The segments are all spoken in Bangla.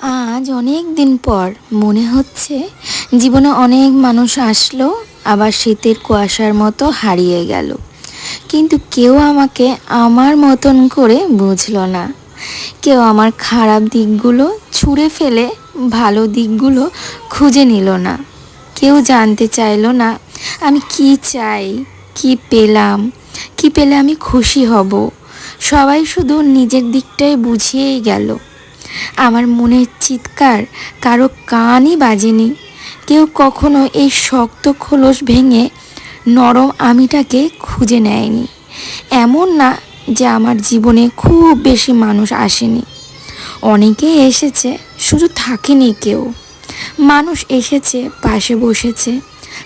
আজ অনেক দিন পর মনে হচ্ছে জীবনে অনেক মানুষ আসলো, আবার শীতের কুয়াশার মতো হারিয়ে গেল। কিন্তু কেউ আমাকে আমার মতন করে বুঝলো না। কেউ আমার খারাপ দিকগুলো ছুঁড়ে ফেলে ভালো দিকগুলো খুঁজে নিল না। কেউ জানতে চাইলো না, আমি কি চাই, কি পেলাম, কি পেলে আমি খুশি হব। সবাই শুধু নিজের দিকটাই বুঝিয়েই গেল। আমার মনের চিৎকার কারও কানই বাজেনি। কেউ কখনো এই শক্ত খোলস ভেঙে নরম আমিটাকে খুঁজে নেয়নি। এমন না যে আমার জীবনে খুব বেশি মানুষ আসেনি। অনেকেই এসেছে, শুধু থাকেনি কেউ। মানুষ এসেছে, পাশে বসেছে,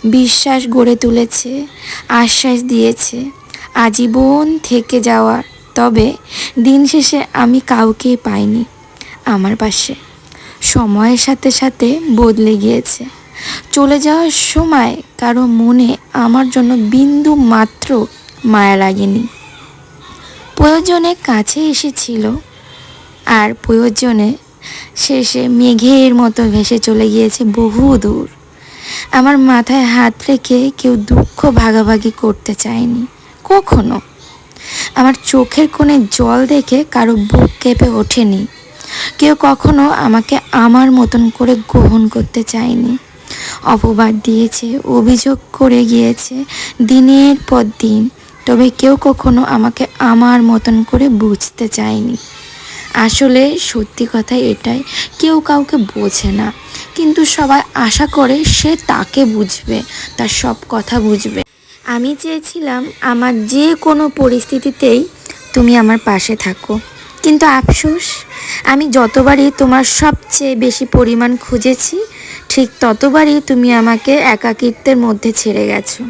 বিশ্বাস গড়ে তুলেছে, আশ্বাস দিয়েছে, আজীবন থেকে যাওয়ার। তবে দিন শেষে আমি কাউকেই পাইনি। আমার পাশে। সময়ের সাথে সাথে বদলে গিয়েছে। চলে যাওয়ার সময় কারও মনে আমার জন্য বিন্দু মাত্র মায়া লাগেনি। প্রয়োজনে কাছে এসেছিল আর প্রয়োজনে শেষে মেঘের মতো ভেসে চলে গিয়েছে বহু দূর। আমার মাথায় হাত রেখে কেউ দুঃখ ভাগাভাগি করতে চায়নি। কখনো। আমার চোখের কোণে জল দেখে কারও বুক কেঁপে ওঠেনি। কেউ কখনো আমাকে আমার মতন করে গ্রহণ করতে চায়নি। অপবাদ দিয়েছে, অভিযোগ করে গিয়েছে দিনের পর দিন, তবে কেউ কখনো আমাকে আমার মতন করে বুঝতে চায়নি। আসলে সত্যি কথা এটাই, কেউ কাউকে বোঝে না, কিন্তু সবাই আশা করে সে তাকে বুঝবে, তার সব কথা বুঝবে। আমি চেয়েছিলাম আমার যে কোনো পরিস্থিতিতেই তুমি আমার পাশে থাকো। কিন্তু আফসোস, আমি যতবারই তোমার সবচেয়ে বেশি পরিমাণ খুঁজেছি, ঠিক ততবারই তুমি আমাকে একাকিত্বের মধ্যে ছেড়ে গেছো।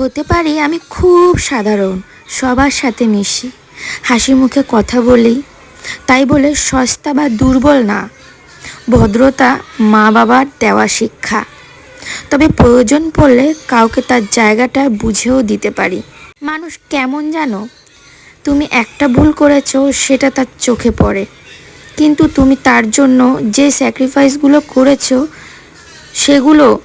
হতে পারি আমি খুব সাধারণ, সবার সাথে মিশি, হাসি মুখে কথা বলি, তাই বলে সস্তা বা দুর্বল না। ভদ্রতা মা বাবার দেওয়া শিক্ষা। তবে প্রয়োজন পড়লে কাউকে তার জায়গাটা বুঝেও দিতে পারি। মানুষ কেমন জানো তুমি একটা ভুল করেছ, সেটা তার চোখে পড়ে। কিন্তু তুমি তার জন্য যে স্যাক্রিফাইসগুলো করেছ, সেগুলো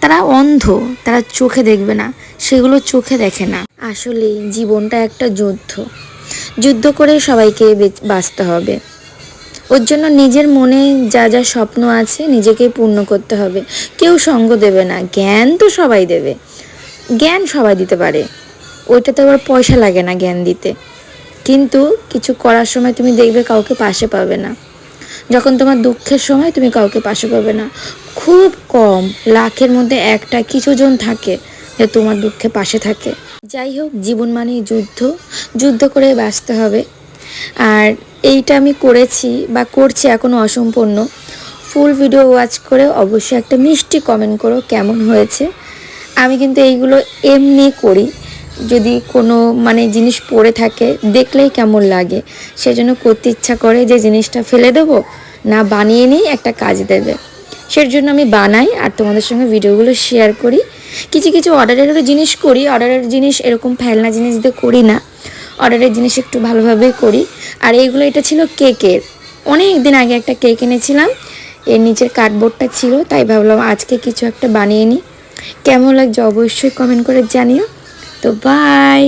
তারা অন্ধ, তারা চোখে দেখবে না, সেগুলো চোখে দেখে না। আসলে জীবনটা একটা যুদ্ধ। যুদ্ধ করে সবাইকে বেচ- বাঁচতে হবে। ওর জন্য নিজের মনে যা যা স্বপ্ন আছে নিজেকে পূর্ণ করতে হবে। কেউ সঙ্গ দেবে না, জ্ঞান তো সবাই দেবে। জ্ঞান সবাই দিতে পারে। ওইটাতে আবার পয়সা লাগে না জ্ঞান দিতে। কিন্তু কিছু করার সময় তুমি দেখবে কাউকে পাশে পাবে না। যখন তোমার দুঃখের সময় তুমি কাউকে পাশে পাবে না। খুব কম লাখের মধ্যে একটা কিছু জন থাকে যে তোমার দুঃখে পাশে থাকে। যাই হোক, জীবন মানে যুদ্ধ। যুদ্ধ করে বাঁচতে হবে। আর এইটা আমি করেছি বা করছি এখনও অসম্পূর্ণ। ফুল ভিডিও ওয়াচ করে অবশ্যই একটা মিষ্টি কমেন্ট করো কেমন হয়েছে। আমি কিন্তু এইগুলো এমনি করি। যদি কোনো মানে জিনিস পড়ে থাকে, দেখলেই কেমন লাগে। সেজন্য করতে ইচ্ছা করে যে জিনিসটা ফেলে দেবো, না বানিয়ে নিই একটা কাজ দেবে। সের জন্য আমি বানাই আর তোমাদের সঙ্গে ভিডিওগুলো শেয়ার করি। কিছু কিছু অর্ডারেরও জিনিস করি অর্ডারের জিনিস এরকম ফেলনা জিনিস দিয়ে করি না। অর্ডারের জিনিস একটু ভালোভাবে করি। আর এইগুলো এটা ছিল কেকের। অনেক দিন আগে একটা কেক এনেছিলাম, এর নিচের কার্ডবোর্ডটা ছিল, তাই ভাবলাম আজকে কিছু একটা বানিয়ে নিই। কেমন লাগছে অবশ্যই কমেন্ট করে জানিও। তো বাই